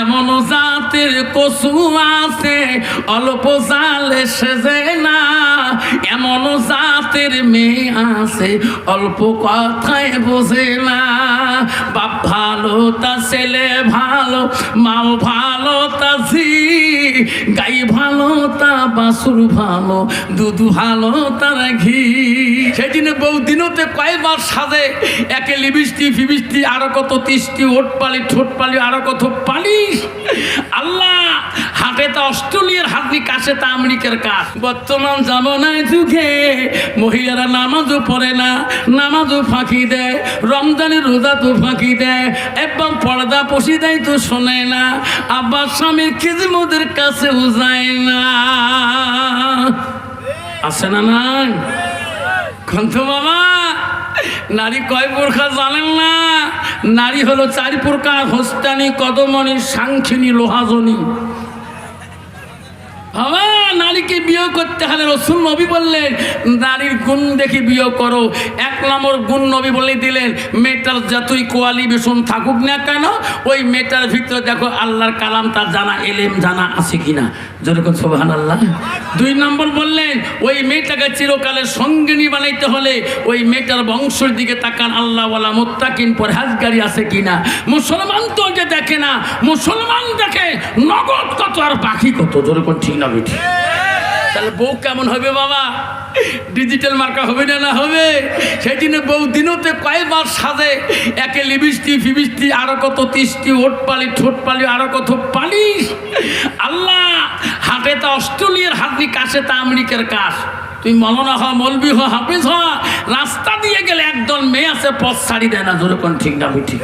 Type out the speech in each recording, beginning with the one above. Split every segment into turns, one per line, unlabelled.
এমন জাতের কচু আছে, অল্প জালে সেজে না। এমন জাতের মেয়ে আছে, অল্প কথায় বোঝে না। বাপ ভালো, তা ছেলে ভালো মাও ভালো, তা ঝি। গাই ভালো, তা বাসুর ভালো, দুধ ভালো, তার ঘি। সেদিনে বৌদিনতে কয়েকবার সাজে, একে লিবিষ্টি ফিবিষ্টি, আরও কত তিষ্টি ওট পালি ঠোঁট পালি আরও কত আল্লাহ হাতে তা অস্ট্রেলিয়ার হাতনি কাছে তা আমেরিকার কাজ বর্তমান জামানায় যুগে মহিলারা নামাজও পড়ে না, নামাজও ফাঁকি দেয়, রমজানের রোজা তো ফাঁকি দেয়, এবং পর্দা পশি দেয় তো শোনে না আব্বার স্বামীর খিজমতের কাছেও যায় না। আছে না নাই? কন্ত বাবা নারী কয় প্রকার জানেন না? নারী হলো চারি প্রকার হোস্তানি কদমণি সাংখিনী লোহাজনী। বাবা, নারীকে বিয়ে করতে হলে রসুল নবী বললেন, নারীর গুণ দেখে বিয়ে করো। এক নম্বর গুণ নবী বলে দিলেন, মেয়েটার যতই কোয়ালিফিকেশন থাকুক না কেন, ওই মেয়েটার ভিতরে দেখো আল্লাহর কালাম, তার জানা এলেম, জানা আছে কিনা। যেরকম সোহান আল্লাহ দুই নম্বর বললেন, ওই মেয়েটাকে চিরকালের সঙ্গিনী বানাইতে হলে ওই মেয়েটার বংশের দিকে তাকান, আল্লাহওয়ালা মোত্তাকিন পরহাজগারি আছে কিনা। মুসলমান তো যে দেখে না, মুসলমান দেখে নগদ কত আর বাকি কত? যেরকম ঠিক না বেঠি তাহলে বউ কেমন হবে বাবা? ডিজিটাল মার্কা হবে না না হবে? সেই দিনে বউ দিনতে কয়েকবার সাজে? একে লিবিষ্টি ফিবিষ্টি আরও কত তিষ্টি ওট পালি ঠোঁট পালি আরও কত পালিশ। আল্লাহ, হাতে তা অস্ট্রেলিয়ার হাতনি, কাছে তা আমেরিকার কাজ তুই মলনা হ, মলবি হ, হাফিজ হ। রাস্তা দিয়ে গেলে একদল মেয়ে আছে, পথ ছাড়ি দেয় না যেরকম ঠিক না বেঠি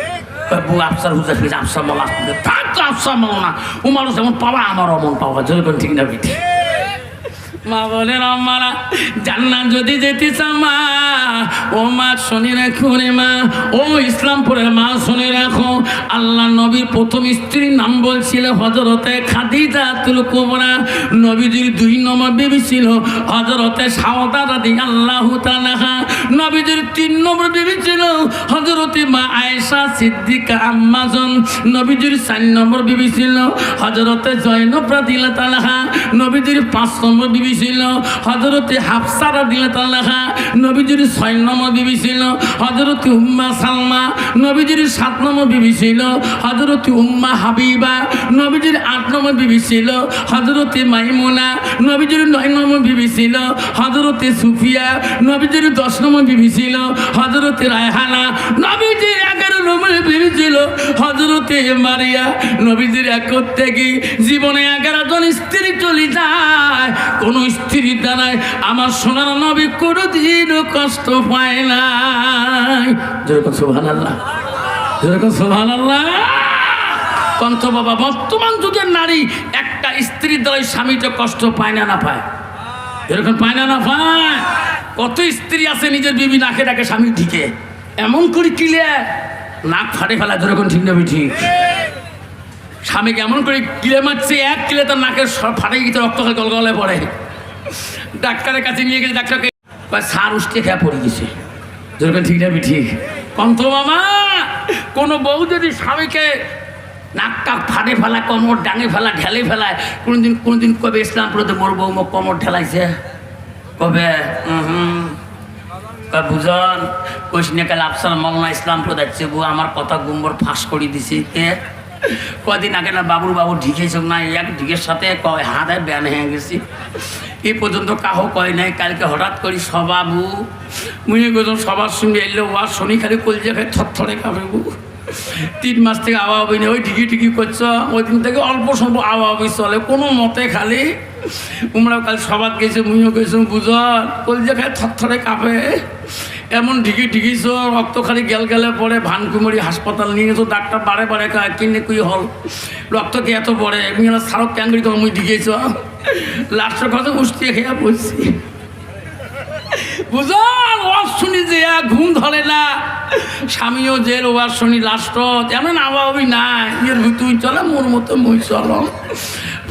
বউ আফসার হুজার আফসার মলা থাক আফসার মলনা উমারও যেমন পাওয়া আমারও অমন পাওয়া যেরকম ঠিক না, বেঠি। মা বলে রাম্মারা জান্নাত যদি যেতে মা, ও মা শুনে রাখো রে মা, ও ইসলামপুরের মা শুনে রাখো। আল্লাহ নবীর প্রথম স্ত্রীর নাম বলছিল হজরতে খাদিজা তুল কোবরা। নবীজির দুই নম্বর বিবি ছিল হজরতে সাওদা রাদি আল্লাহ তালাহা নবীজির তিন নম্বর বিবি ছিল হজরতে মা আয়েশা সিদ্দিকা আম্মাজন। নবীজির চার নম্বর বিবি ছিল হজরতে জয়নব রাদিলা তালাহা নবীজির পাঁচ নম্বর বিবি ছিল হজরতে হাফসা রাদিলা তালাহা নবীজির ছয় নম্বর বিবি ছিল। হজরতে উম্মা সালমা নবীজির সাত নম্বর বিবি ছিল। হজরতে উম্মা হাবিবা নবীজির আট নম্বর বিবি ছিল। হজরতে মাইমুনা নবীজির নয় নম্বর বিবি ছিল। হজরতে সুফিয়া নবীজির দশ নম্বর বিবি ছিল। হজরতে রায়হানা নবীজির এগারো নম্বর বিবি ছিল। হজরতে মারিয়া নবীজির এক থেকে জীবনে এগারো জন স্ত্রী চলে যায়। কোন স্ত্রী দ্বারায় আমার সোনার নবী কোনোদিনও কষ্ট পায় না যেরকম সোহান আল্লাহ যেরকম সোহান আল্লাহ কন্ত বাবা, বর্তমান যুগের নারী একটা স্ত্রীর দ্বারাই স্বামীটা কষ্ট পায় না না পায়? এরকম পায় না না পায়? কত স্ত্রী আছে নিজের বিবি নাকে ডাকে স্বামী ঠিকে এমন করে কিলে নাক ফাটে ফেলা, যেরকম ঠিক না ঠিক স্বামীকে এমন করে কিলে মারছে, এক কিলে তার নাকের ফাটে গিয়ে রক্ত গলগলে পড়ে। ডাক্তারের কাছে নিয়ে গেছে, ডাক্তারকে। সার উঠতে খেয়ে পড়ে গেছে। যেরকম ঠিক না ঠিক। কন্ত মামা, কোনো বউ যদি স্বামীকে নাক টাক ফাটে ফেলা কমর ডাঙে ফেলা ঢেলে ফেলায়, কোনোদিন কোনোদিন কবে ইসলাম প্রতি মোর বউ মোক কমর ঢেলাইছে? কবে? হুম। বুঝন কৈশনে কাল আফসার মলনা ইসলাম প্রদাচ্ছে বউ আমার কথা গুম্বর ফাঁস করে দিছে, কে? কদিন আগে না বাবুর বাবু ঢিকেছ না এক ঢিকের সাথে কয় হাতে ব্যান হয়ে গেছি। এই পর্যন্ত কাহো কয় নাই, কালকে হঠাৎ করি সবাবু মুই গেছিলাম সবার সঙ্গে এলে ও আর শনি খালি কলজে খাই থরথরে খাবে বু। তিন মাস থেকে আওয়া নেই ওই ঢিকি ঢিকি করছ, ওই দিন থেকে অল্প স্বল্প আওয়া আবি চলে, কোনো মতে খালি তোমরাও কাল সবার গেছে, মুইও গেছো বুঝর কলজে খাই থরথরে কাঁপে এমন ঢিকি ঢিকিছ রক্ত খালি গেল গেলে পরে ভানকুমারি হাসপাতাল নিয়ে তো ডাক্তার বারে বারে কয়, কিনে কুই হল? রক্ত কে এত পড়ে? এমনি সারক ক্যাঙ্গরি তো মুই ঢিকেছ লাস্টের কথা উষ্টিয়ে খেয়ে বলছি বুঝল ওয়াজ শুনি যে ঘুম ধরে না। স্বামীও জেল, ওয়াজ শুনি লাস্ট এমন আবাবি নাই। ইয়ের তুই চলে, মোর মতো মুই চল।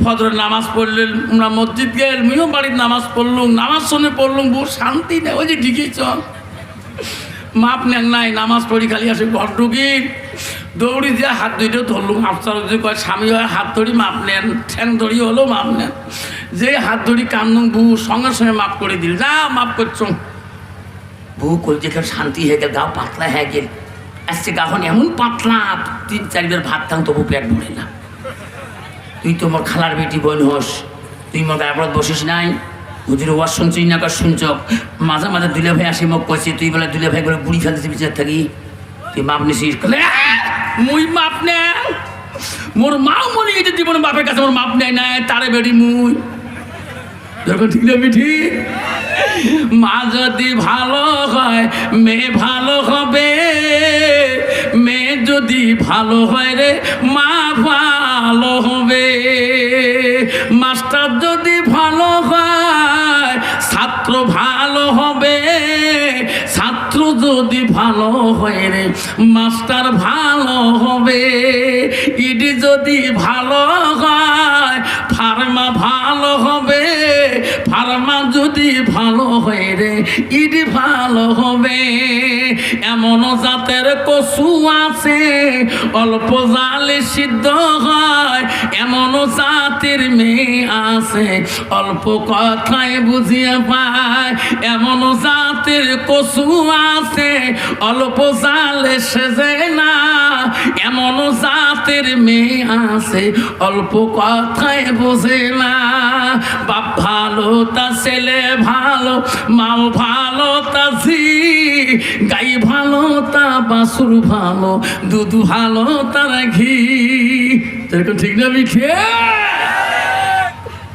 ফজরের নামাজ পড়লে আমরা মসজিদ গেল মিও বাড়ির নামাজ পড়লুম, নামাজ শুনে পড়লুম বহু শান্তি নেই, ওই যে ঠিকই চল। মাপ নেন নাই, নামাজ পড়ি খালি আসে ঘর ঢুকি। দৌড়ি দিয়ে হাত দুইটা ধরলুম, আফসার যে কয়, স্বামী হয় হাত ধরি মাপ নেন, ঠ্যাং ধরি হলো মাপ নেন। যে হাত ধরি কান্দুম, বউ সঙ্গে সঙ্গে মাপ করে দিল, যা, মাপ করছ। বউ কই যেখানে শান্তি হয়ে গেল গাও পাতলা হয়ে গেল। আসছে গাহন এমন পাতলা, তিন চারবার ভাত খান তবু পেট ভরে না। তুই তো মোর খালার বেটি বোন হোস, তুই মোর গায়ে বসিস নাই। হুজুর ওয়াজ শুনছিস না কার শুনছ? মাঝে মাঝে দুলে ভাই আসি মোক কইছে তুই বলে দুলে ভাই করে বুড়ি ফেলতেছি বিচার থাকি। তুই মাপ নিছিস? কলে, "আহ, মুই মাপ নে মোর মাও মনে গেছে জীবনে বাপের কাছে মোর মাপ নেয় নাই তারে বেটি মুই। যখন ঠিক না বেঠি মা যদি ভালো হয় মেয়ে ভালো হবে। মেয়ে যদি ভালো হয় রে মা ভালো হবে। যদি ভালো হয় রে মাস্টার ভালো হবে। ইডি যদি ভালো হয় হয় রে ইডি ভালো হবে। এমন জাতের কচু আছে, অল্প জালে সিদ্ধ হয়। এমন জাতের মেয়ে আছে, অল্প কথায় বুঝিয়ে পায়। এমন জাতের কচু আছে, অল্প জালে সেজে না। এমন জাতের মেয়ে আছে, অল্প কথায় বোঝে না। বাপ ভালো তা ছেলে ভালো মাও ভালো তা ঝি গাই ভালো তা, বাসুর ভালো দুধ ভালো তার ঘি। যেরকম ঠিক না মিঠে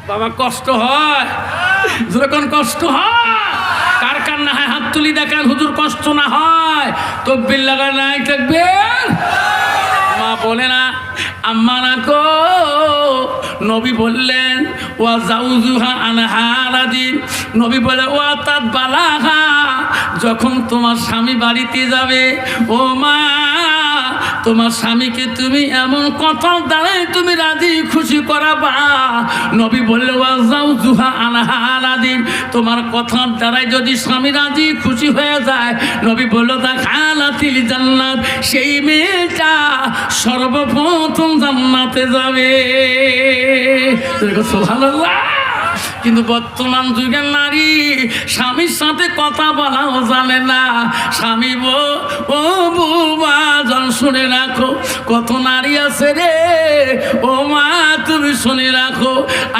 বাবা, কষ্ট হয়। যখন কষ্ট হয়, কার কার না হয়, হাত তুলি দেখান, হুজুর কষ্ট না হয় তো বিল লাগা নাই থাকবে মা বলে না, আম্মা না কো নবী বললেন, ওয়া জাউজুহা আনহারাদিন নবী বলে, ওয়া তাত বালাহা। যখন তোমার স্বামী বাড়িতে যাবে, ও মা তোমার স্বামীকে তুমি এমন কথার দ্বারাই তুমি রাজি, খুশি করাবা। নবী বললে ওয়া জাউজুহা আনহারাদিন তোমার কথার দ্বারাই যদি স্বামী রাজি, খুশি হয়ে যায়। নবী বলল তা খালাতিল জান্নাত, সেই মেয়েটা সর্বপ্রথম জান্নাতে যাবে। সুবহানাল্লাহ। কিন্তু বর্তমান যুগের নারী স্বামীর সাথে কথা বলাও জানে না। স্বামী বো, ও বৌমা, জন শুনে রাখো, কত নারী আছে রে। ও মা, তুমি শুনে রাখো,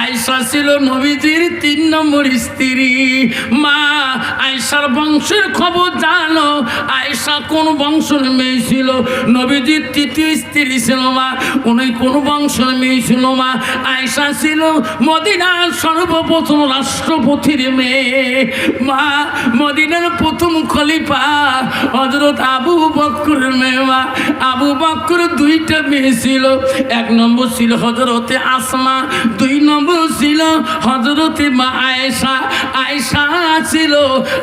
আয়সা ছিল নবীজির তিন নম্বর স্ত্রী। মা, আয়সার বংশের খবর জানো, আয়সা কোন বংশের মেয়ে ছিল? নবীজির তৃতীয় স্ত্রী ছিল মা, উনি কোন বংশের মেয়ে ছিল মা? আয়সা ছিল মদিনার সর্বপ্রথম রাষ্ট্রপতির মেয়ে, মা, মদিনার প্রথম খলিফা হজরত আবু বক্কর মেয়ে, মা। আবু বক্কর দুইটা মেয়ে ছিল। এক নম্বর ছিল হজরতে আসমা, দুই নম্বর ছিল হজরতে মা আয়েশা। আয়েশা ছিল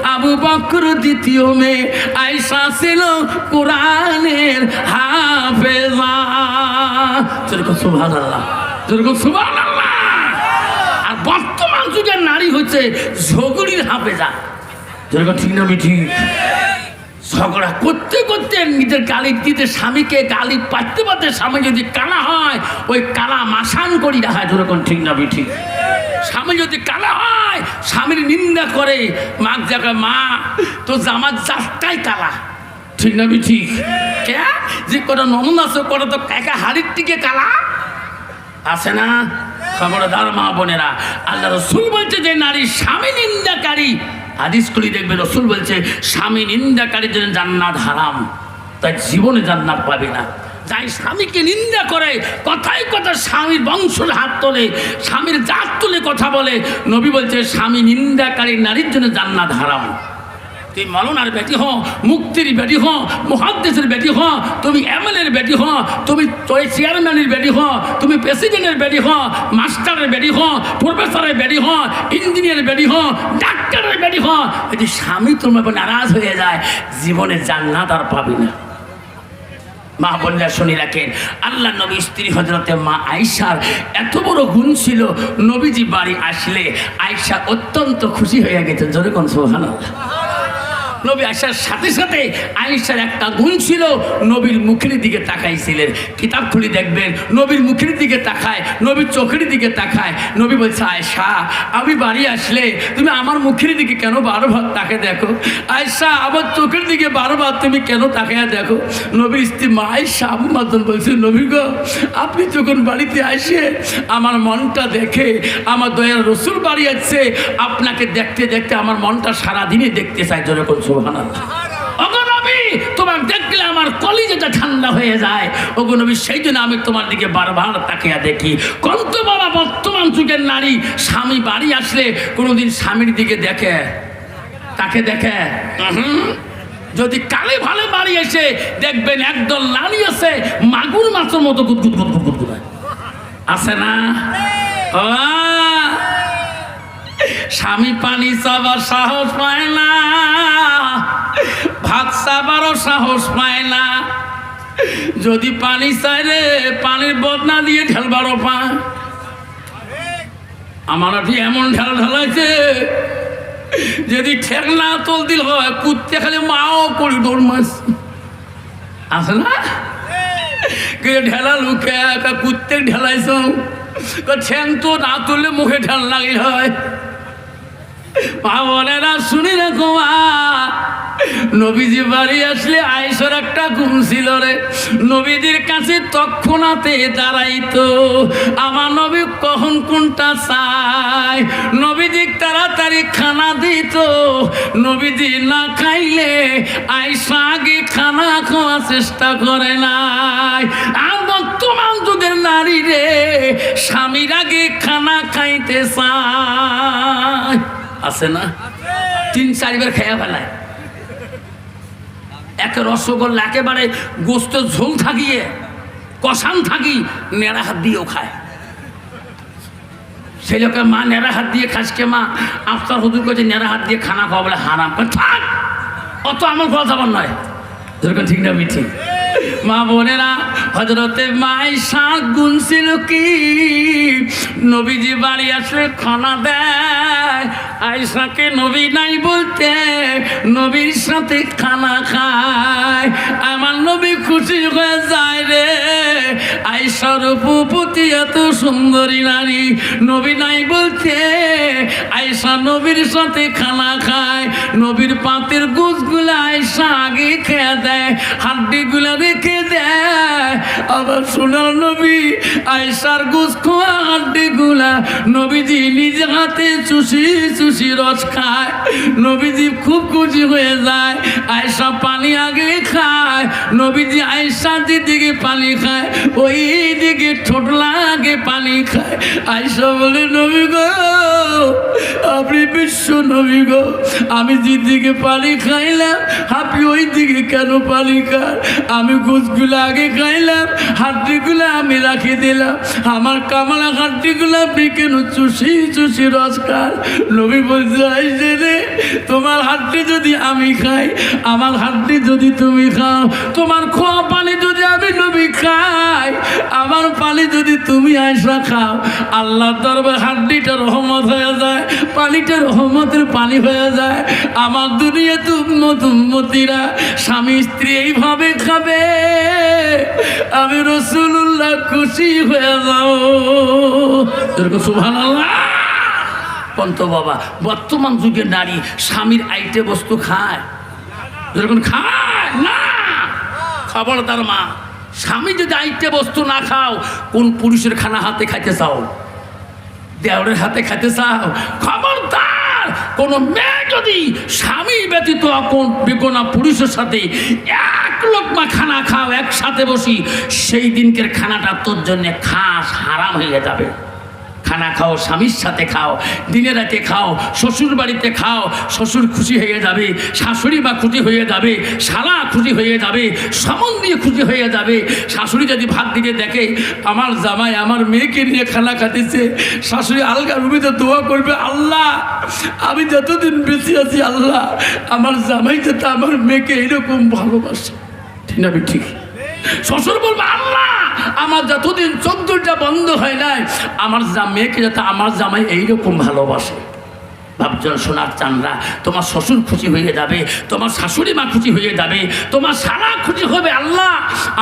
আবু বক্কর দ্বিতীয় মেয়ে। আয়েশা ছিল কোরআনের হাফেজা। যেরকম সুভান আল্লাহ যেরকম বর্তমান নারী হচ্ছে ঝগড়ির হাফেজা। যেরকম ঠিক না মিঠি? ঝগড়া করতে করতে নিজের গালি দিতে স্বামীকে গালি পাততে পারতে স্বামী যদি কালা হয়, ওই কালা মাসান করি না হয় যেরকম ঠিক না মিঠি? স্বামী যদি কালা হয়, স্বামীর নিন্দা করে মাক জায়গায় মা তো জামার জাতটাই কালা। ঠিক না মিঠি? কে? যে কটা ননদ আছে কটা তো একা হাড়ির টিকে কালা? আছে না? খবরদার মা বোনেরা, আল্লাহ রসুল বলছে যে নারী স্বামী নিন্দাকারী। হাদিস খুলি দেখবে, রসুল বলছে, স্বামী নিন্দাকারীর জন্য জান্নাত হারাম, তাই জীবনে জান্নাত পাবে না। যাই স্বামীকে নিন্দা করে কথাই কথা স্বামীর বংশের হাত তোলে, স্বামীর জাত তুলে কথা বলে, নবী বলছে, স্বামী নিন্দাকারী নারীর জন্য জান্নাত হারাম। তুই মলনার বেটি হ, মুক্তির বেটি হ মহাদ্দেশের বেটি হ, তুমি এমএলএর বেটি হ, তুমি চেয়ারম্যানের বেটি হ, তুমি প্রেসিডেন্টের বেটি হ, মাস্টারের বেটি হ, প্রফেসরের বেটি হ ইঞ্জিনিয়ারের বেটি হ, ডাক্তারের বেটি হ। যদি স্বামী তোমার নারাজ হয়ে যায়, জীবনে জান্নাত আর পাবি না। মা বোনরা শুনি রাখেন, আল্লাহ নবী স্ত্রী হজরতে মা আয়সার এত বড় গুণ ছিল, নবীজি বাড়ি আসলে আয়সা অত্যন্ত খুশি হয়ে গেছে জোরে কোন সোহান নবী আসার সাথে সাথে আয়েশার একটা গুণ ছিল, নবীর মুখের দিকে তাকাইছিলেন। কিতাব খুলে দেখবেন, নবীর মুখের দিকে তাকায়, নবীর চোখের দিকে তাকায়। নবী বলছে, আয়েশা, আমি বাড়ি আসলে তুমি আমার মুখের দিকে কেন বারবার তাকে দেখো? আয়েশা, আমার চোখের দিকে বারবার তুমি কেন তাকায় দেখো? নবীর স্ত্রী মা আয়েশা আম্মাতন বলছে, নবী গো, আপনি যখন বাড়িতে আসে, আমার মনটা দেখে, আমার দয়ার রসুল বাড়ি আছে আপনাকে দেখতে দেখতে আমার মনটা সারাদিনই দেখতে চাই যেরকম অগনবী তোমার দেখলে আমার কলিজাটা ঠান্ডা হয়ে যায়। অগনবী সেই জন্য আমি তোমার দিকে বারবার তাকিয়া দেখি। কন্ত বাবা বর্তমান যুগের নারী স্বামী বাড়ি আসলে কোনোদিন স্বামীর দিকে দেখে তাকে দেখে। যদি কালে ভালো বাড়ি এসে দেখবেন একদল নারী আছে মাগুর মাছের মতো গুদগুদ গুদগুদ গুদগুদ আছে না? স্বামী পানি চাবার সাহস পায় না, ভাত চাবারও সাহস পায় না। যদি পানি চাই রে, পানির বদনা দিয়ে ঢেলবারও পায়। আমার আটি এমন ঢেল ঢেলাইছে, যদি ঠেক না তোল দিল হয়, কুত্তে খালি মাও করি দৌড় মাছ আছে না? ঢেলা লুকে কুত্তে ঢেলাইছ? ঠ্যাং তো না তুললে মুখে ঢেল লাগিল হয়। মা বোনেরা শুনি রেখো মা নবীজি বাড়ি আসলে আয়েশার একটা গুণ ছিল রে। নবীজির কাছে তৎক্ষণাতে দাঁড়াইতো। আমার নবী কখন কোনটা চায়? নবীজি তাড়াতাড়ি খানা দিত। নবীজি না খাইলে আয়েশা আগে খানা খাওয়ার চেষ্টা করে নাই। আর বর্তমান যুগের নারী রে, স্বামীর আগে খানা খাইতে চায়। আছে না? তিন চারবার খেয়া ফেলায়। একে রসগোল্লা একেবারে গোস্ত ঝোল থাকিয়ে, কষান থাকি নেড়া হাত দিয়েও খায়। সেই লোকে মা নেড়া হাত দিয়ে খাসকে মা? আফতার হুদুর করছে নেড়া হাত দিয়ে খানা খাওয়া বলে হারাম। থাক, অত আমার কথা যাবার নয়। যেরকম ঠিক না, মিঠি। মা বোনেরা হজরতে মাই শাক গুণ ছিল কি? নবীজি বাড়ি আসলে খানা দেয়। আয়সাকে নবী নাই বলতে নবীর সাথে খানা খায়। আমার নবী খুশি হয়ে যায় রে। আয়সার উপপতি এত সুন্দরী নারী, নবী নাই বলতে আয়সা নবীর সাথে খানা খায়। নবীর পাতের গুছগুলো আয়সা আগে খেয়ে দেয়, হাড্ডিগুলো রেখে দেয়। আবার সোনার নবী আয়সার গুছ খোয়া হাড্ডিগুলা নবীজি নিজে হাতে চুষি চুষি রস খায়। নবীজি খুব খুশি হয়ে যায়, আয়সা পানি আগে খায়। নবীজি আয়সা যেদিকে পানি খায় ওই দিকে ঠোঁটলা আগে পানি খায়। আয়সা বলে, নবী গো আপনি বিশ্ব নবী গো। আমি যেদিকে পানি খাইলাম, আপনি ওই দিকে কেন পানি খান? আমি গুছগুলো আগে খাইলাম, হাড্ডিগুলো আমি রাখি দিলাম। আমার কামলা হাড্ডিগুলো আপনি কেন চুষি চুষি রস খান? নবী বলছে তোমার হাড্ডি যদি আমি খাই, আমার হাড্ডি যদি তুমি খাও, তোমার খোয়া পানি যদি আমি নবী খাই, আমার পানি যদি তুমি আয়সা খাও আল্লাহ দরবার হাড্ডিটা রহমত হয়ে যায় পানিটা রহমতের পানি হয়ে যায়। আমার দুনিয়া তুমতুম মতিরা স্বামী স্ত্রী এইভাবে খাবে। আমি রসুল্লাহ খুশি হয়ে যাও। সুভান পন্ত বাবা, বর্তমান যুগের নারী স্বামীর আইটে বস্তু খায়। যেরকম খায়? না। খবরদার মা, স্বামী যদি আইটে বস্তু না খাও, কোন পুরুষের খানা হাতে খাইতে চাও? দেওরের হাতে খেতে চাও? খবরদার, কোনো মেয়ে যদি স্বামী ব্যতীত বেগোনা পুরুষের সাথে এক লোকমা খানা খাও, একসাথে বসি, সেই দিনকের খানাটা তোর জন্য খাস হারাম হয়ে যাবে। খানা খাও, স্বামীর সাথে খাও, দিনে রাতে খাও শ্বশুর বাড়িতে খাও, শ্বশুর খুশি হয়ে যাবে, শাশুড়ি বা খুশি হয়ে যাবে, শালা খুশি হয়ে যাবে, সমন দিয়ে খুশি হয়ে যাবে। শাশুড়ি যদি ভাত দিকে দেখে, আমার জামাই আমার মেয়েকে নিয়ে খানা খাতেছে শাশুড়ি আলগা রুমিতে দোয়া করবে, আল্লাহ, আমি যতদিন বেঁচে আছি, আল্লাহ, আমার জামাই যাতে আমার মেয়েকে এইরকম ভালোবাসে। ঠিক না ঠিক? শ্বশুর বলবে, আল্লাহ আমার যতদিন চোখ দুটা বন্ধ হয় নাই আমার মেয়েকে যাতে আমার জামাই এইরকম ভালোবাসে। ভাবজন সোনার চানরা তোমার শ্বশুর খুশি হয়ে যাবে, তোমার শাশুড়ি মা খুশি হয়ে যাবে, তোমার সারা খুশি হবে আল্লাহ।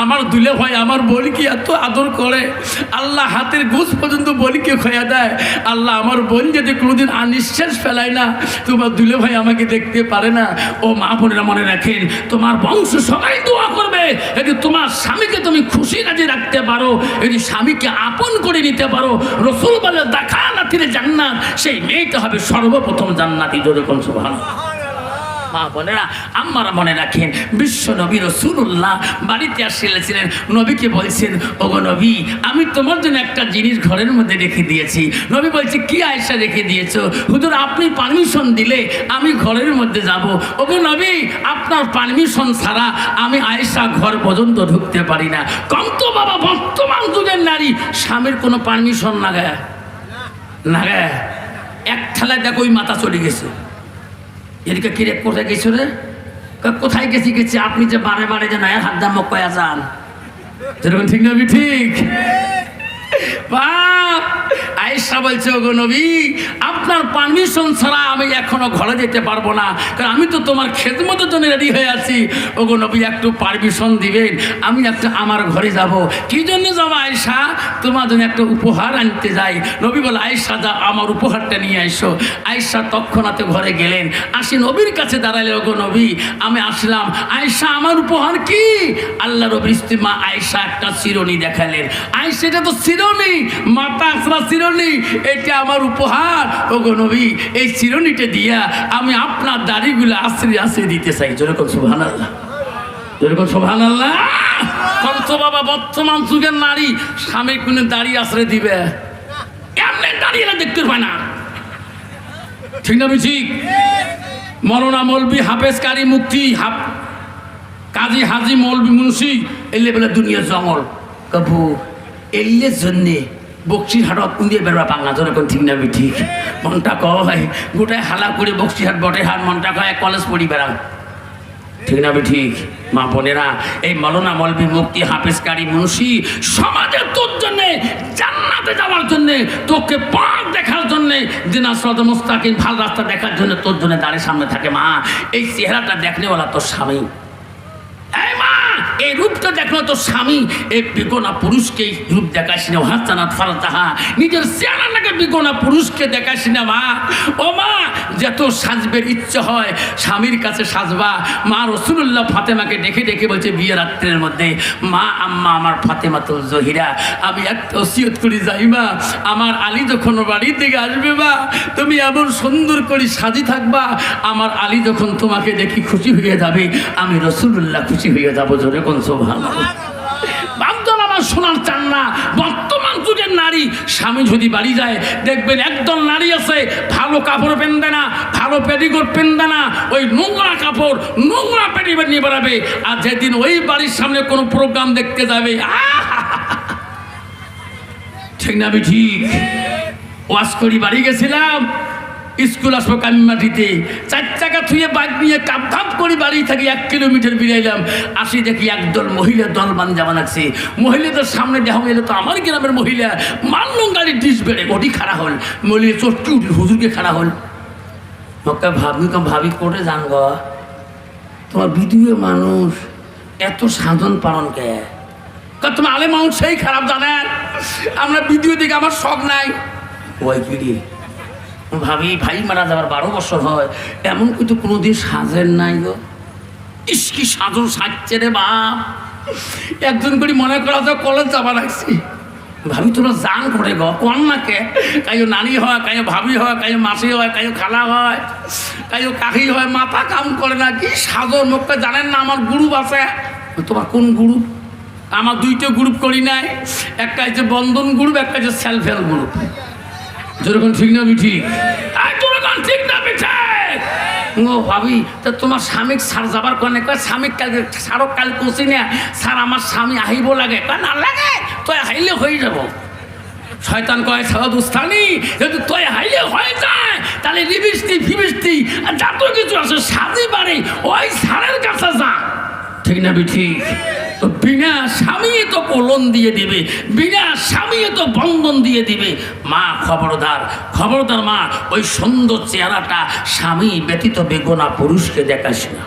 আমার দুলে ভাই, আমার বোনকে এত আদর করে, আল্লাহ হাতের গোস পর্যন্ত বোনকে খয়া দেয়। আল্লাহ আমার বোন যদি কোনোদিন আনিশ্বাস ফেলায় না, তোমার দুলে ভাই আমাকে দেখতে পারে না। ও মা বোনেরা মনে রাখেন, তোমার বংশ সবাই দোয়া করবে। যদি তোমার স্বামীকে তুমি খুশি রাজি রাখতে পারো, যদি স্বামীকে আপন করে নিতে পারো, রসুল বলে দেখা না তিনি জান্নাত সেই মেয়েটা হবে সর্বপ্রথম জান্নাতি জোরে কোন সুবহান মা বোনেরা আম্মারা মনে রাখেন বিশ্ব নবী রসুল্লাহ বাড়িতে আসছিলেন নবীকে বলছেন ওগো নবী আমি তোমার জন্য একটা জিনিস ঘরের মধ্যে রেখে দিয়েছি। নবী বলছে কি আয়সা রেখে দিয়েছ? হুজুর আপনি পারমিশন দিলে আমি ঘরের মধ্যে যাব। ওগো নবী আপনার পারমিশন ছাড়া আমি আয়েশা ঘর পর্যন্ত ঢুকতে পারি না। কম তো বাবা বর্তমান যুগের নারী স্বামীর কোনো পারমিশন না গায় না গায় এক ঠেলায় দেখো ওই মাথা চলে গেছে। এদিকে কিরে কোথায় গেছো রে? কোথায় গেছি গেছি? আপনি যে বারে বারে যে নয়া হাত দাম কয়া যান। যেরকম ঠিক না ঠিক? বাপ, আয়েশা বলছে, ওগো নবী, আপনার পারমিশন ছাড়া আমি এখনও ঘরে যেতে পারব না। কারণ আমি তো তোমার খেদমতের জন্য রেডি হয়ে আছি। ওগো নবী, একটু পারমিশন দিবেন, আমি একটা আমার ঘরে যাব। কি জন্য যাব আয়েশা? তোমার জন্য একটা উপহার আনতে যাই। নবী বলে, আয়েশা, যা আমার উপহারটা নিয়ে আইসো। আয়েশা তৎক্ষণাতে ঘরে গেলেন। আসি নবীর কাছে দাঁড়ালে ওগো নবী, আমি আসলাম। আয়েশা, আমার উপহার কি? আল্লাহ রবির স্ত্রী মা আয়েশা একটা চিরনি দেখালেন। আয়েশা, এটা তো চিরনি, মাতা আসরা চিরনি, এটা আমার উপহার। ওগো নবী, এই চিরনিটা দিয়া আমি আপনার দাড়িগুলো আশ্রে আশ্রে দিতে চাই। যেরকম সুহান আল্লাহ যেরকম সোহান আল্লাহ কত বাবা, বর্তমান যুগের নারী স্বামী কোনো দাড়ি আশ্রয় দিবে। এমনি দাঁড়িয়ে দেখতে পায় না। ঠিক না ঠিক মরনা মলবি হাফেজ কারি মুক্তি, হাফ কাজী হাজি মলবি মুন্সি এলে বলে দুনিয়া জঙ্গল। কবু এলের জন্যে বক্সিরহাটত উন্দিয়ে বেরোবা বাংলা তোর এখন ঠিক না ঠিক মনটা কয় গোটায় হালা করে বক্সিরহাট বটে হাট মনটা কয় কলেজ পড়ি বেড়াম ঠিক না ঠিক মা বোনেরা, এই মলনা মলবি মুক্তি হাফিজকারী মুন্সি সমাজের তোর জন্যে, জান্নাতে যাওয়ার জন্যে, তোকে পাক দেখার জন্যে দিনা সদ মুস্তাকিম ভালো রাস্তা দেখার জন্য তোর জন্য দাঁড়িয়ে সামনে থাকে মা। এই চেহারাটা দেখনেওয়ালা তোর স্বামী। এই রূপটা দেখল তো স্বামী। এই বিগোনা পুরুষকে রূপ দেখাস না হাসানাত ফালতাহা নিজের চেহারাটাকে বিগোনা পুরুষকে দেখাস না, মা। ও মা, যত সাজবের ইচ্ছে হয়, স্বামীর কাছে সাজবা। মা রসুল্লাহ ফাতেমাকে ডেকে ডেকে বলছে বিয়ে রাত্রের মধ্যে, মা, আম্মা, আমার ফাতেমা তো জহিরা, আমি এক ওসিয়ত করি যাই, মা। আমার আলী যখন বাড়ির দিকে আসবে, মা, তুমি এমন সুন্দর করে সাজি থাকবা। আমার আলী যখন তোমাকে দেখি খুশি হয়ে যাবে, আমি রসুল্লাহ খুশি হয়ে যাব, জোরে কোন সোভান বাপজন আমার শোনার চান না বর্তমান যুগের নারী, স্বামী যদি বাড়ি যায়, দেখবেন একদল নারী আছে, ভালো কাপড় পেনবে না, ভালো পেটিকোট পেনবে না, ওই নোংরা কাপড়, নোংরা পেটিকোট নিয়ে বেড়াবে, আর যেদিন ওই বাড়ির সামনে কোনো প্রোগ্রাম দেখতে যাবে! ঠিক না, আমি ঠিক। ওয়াশ করি, বাড়ি গেছিলাম স্কুল আসব কামিমাটিতে চার চাকা থুয়ে বাইক নিয়ে কাপ ধাপ করে বাড়ি থাকি এক কিলোমিটার বেরাইলাম আসি দেখি একদল মহিলা দল বান যাওয়া লাগছে মহিলাদের সামনে দেখা এলো তো আমার গ্রামের মহিলা। মাল্লং গাড়ির ডিস বেড়ে ওটি খাড়া হল। মহিলা চটকি উঠল হুজুরকে খাড়া হল। মক্কা ভাবি ভাবি করে জান গ। তোমার বিধুয়ে মানুষ, এত সাধন পালন কে? তা তুমি আলে মানুষ সেই খারাপ জানেন আমরা ভিডিও দিকে আমার শখ নাই। ওই কিরি ভাবি, ভাই মারা যাবার বারো বছর হয়, এমন কিন্তু কোনোদিন সাজেন নাই গো। ইস, কি সাজন সাজছে রে বাপ। একজন করে মনে করা যায় কলেজ যাবার লাগছি ভাবি, তোরা জান করে গো, কোন না কে? কায়ো নানি হয় কায়ো ভাবি হয় কায়ো মাসি হয় কায়ো খালা হয় কায়ো কাকি হয়, মাথা কাম করে না, কি সাজর মুখে জানেন না আমার গ্রুপ আছে? তোমার কোন গ্রুপ আমার দুইটা গ্রুপ করি নাই, একটা হচ্ছে বন্ধন গ্রুপ একটা হচ্ছে সেলফ হেল্প গ্রুপ যেরকম ঠিক না আর ঠিক না ঠিক ও ভাবি তা তোমার স্বামী সার যাবার কোনে কয় স্বামী কালকে সারক কাল কুচি না স্যার আমার স্বামী আহিব লাগে। কয় না লাগে তো হাইলে হয়ে যাব। শয়তান কয় সাদুস্থানি যদি তোয় হাইলে হয়ে যায় তাহলে ফিবিস্তি আর যত কিছু আছে সাজি বাড়ি ওই সারের কাছে যা। ঠিক না বি ঠিক তো বিনা স্বামী তো কোলন দিয়ে দিবে, বিনা স্বামী তো বন্ধন দিয়ে দিবে। মা, খবরদার খবরদার মা, ওই সুন্দর চেহারাটা স্বামী ব্যতীত বেগোনা পুরুষকে দেখাস না।